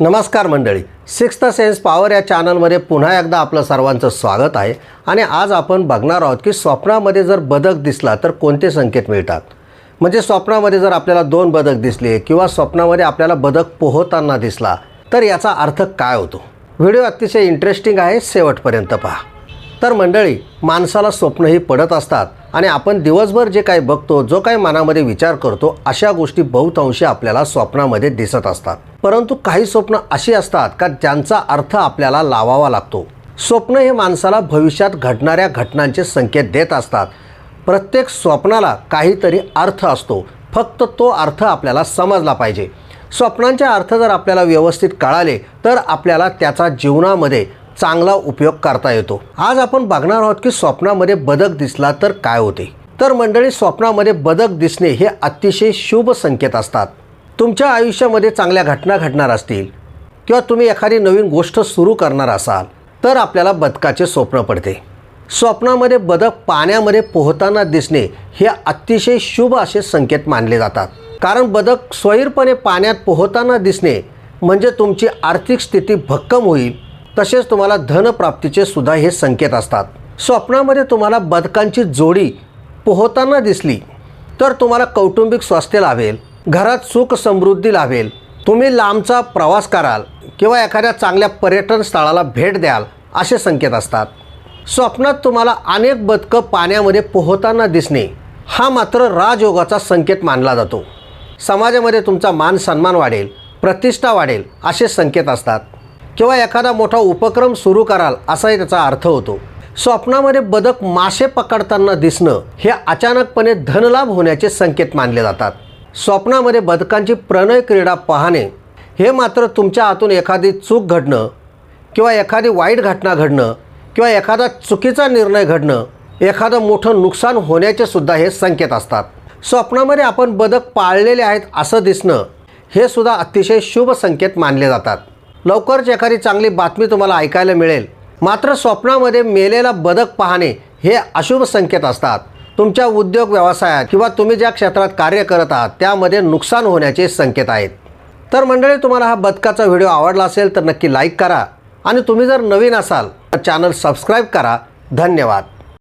नमस्कार मंडळी. Sixth sense power या चॅनलमध्ये पुन्हा एकदा आपलं सर्वांचं स्वागत आहे. आणि आज आपण बघणार आहोत की स्वप्नामध्ये जर बदक दिसला तर कोणते संकेत मिळतात? म्हणजे स्वप्नामध्ये जर आपल्याला दोन बदक दिसले किंवा स्वप्नामध्ये आपल्याला बदक पोहताना दिसला तर याचा अर्थ काय होतो? व्हिडिओ अतिशय इंटरेस्टिंग आहे. शेवटपर्यंत पहा. तर मंडळी माणसाला स्वप्नही पडत असतात आणि आपण दिवसभर जे काही बघतो जो काही मनामध्ये विचार करतो अशा गोष्टी बहुतांशी आपल्याला स्वप्नामध्ये दिसत असतात. परंतु काही स्वप्न अशी असतात का ज्यांचा अर्थ आपल्याला लावावा लागतो? स्वप्न हे माणसाला भविष्यात घडणाऱ्या घटनांचे संकेत देत असतात. प्रत्येक स्वप्नाला काहीतरी अर्थ असतो. फक्त तो अर्थ आपल्याला समजला पाहिजे. स्वप्नांचे अर्थ जर आपल्याला व्यवस्थित कळाले तर आपल्याला त्याचा जीवनामध्ये चांगला उपयोग करता येतो. आज आपण बघणार आहोत की स्वप्नामध्ये बदक दिसला तर काय होते. तर मंडळी स्वप्नामध्ये बदक दिसणे हे अतिशय शुभ संकेत असतात. तुमच्या आयुष्यामध्ये चांगल्या घटना घडणार असतील किंवा तुम्ही एखादी नवीन गोष्ट सुरू करणार असाल तर आपल्याला बदकाचे स्वप्न पडते. स्वप्नामध्ये बदक पाण्यामध्ये पोहताना दिसणे हे अतिशय शुभ असे संकेत मानले जातात. कारण बदक स्वैरपणे पाण्यात पोहताना दिसणे म्हणजे तुमची आर्थिक स्थिती भक्कम होईल तसेच तुम्हाला धनप्राप्तीचे सुद्धा हे संकेत असतात. स्वप्नामध्ये तुम्हाला बदकांची जोडी पोहताना दिसली तर तुम्हाला कौटुंबिक स्वास्थ्य लाभेल घरात सुख समृद्धी लाभेल. तुम्ही लांबचा प्रवास कराल किंवा एखाद्या चांगल्या पर्यटन स्थळाला भेट द्याल असे संकेत असतात. स्वप्नात तुम्हाला अनेक बदकं पाण्यामध्ये पोहताना दिसणे हा मात्र राजयोगाचा संकेत मानला जातो. समाजामध्ये तुमचा मान सन्मान वाढेल प्रतिष्ठा वाढेल असे संकेत असतात. किंवा एखादा मोठा उपक्रम सुरू कराल असाही त्याचा अर्थ होतो. स्वप्नामध्ये बदक मासे पकडताना दिसणं हे अचानकपणे धनलाभ होण्याचे संकेत मानले जातात. स्वप्नामध्ये बदकांची प्रणय क्रीडा पाहणे हे मात्र तुमच्या हातून एखादी चूक घडणं किंवा एखादी वाईट घटना घडणं किंवा एखादा चुकीचा निर्णय घडणं एखादं मोठं नुकसान होण्याचे सुद्धा हे संकेत असतात. स्वप्नामध्ये आपण बदक पाळलेले आहेत असं दिसणं हे सुद्धा अतिशय शुभ संकेत मानले जातात. लवकरच एखादी चांगली बातमी तुम्हाला ऐकायला मिळेल. मात्र स्वप्नामध्ये मेलेला बदक पाहणे हे अशुभ संकेत असतात. तुमच्या उद्योग व्यवसायात किंवा तुम्ही ज्या क्षेत्रात कार्य करत आहात त्यामध्ये नुकसान होण्याचे संकेत आहेत. तर मंडळी तुम्हाला हा बदकाचा व्हिडिओ आवडला असेल तर नक्की लाईक करा. आणि तुम्ही जर नवीन असाल तर चॅनल सबस्क्राईब करा. धन्यवाद.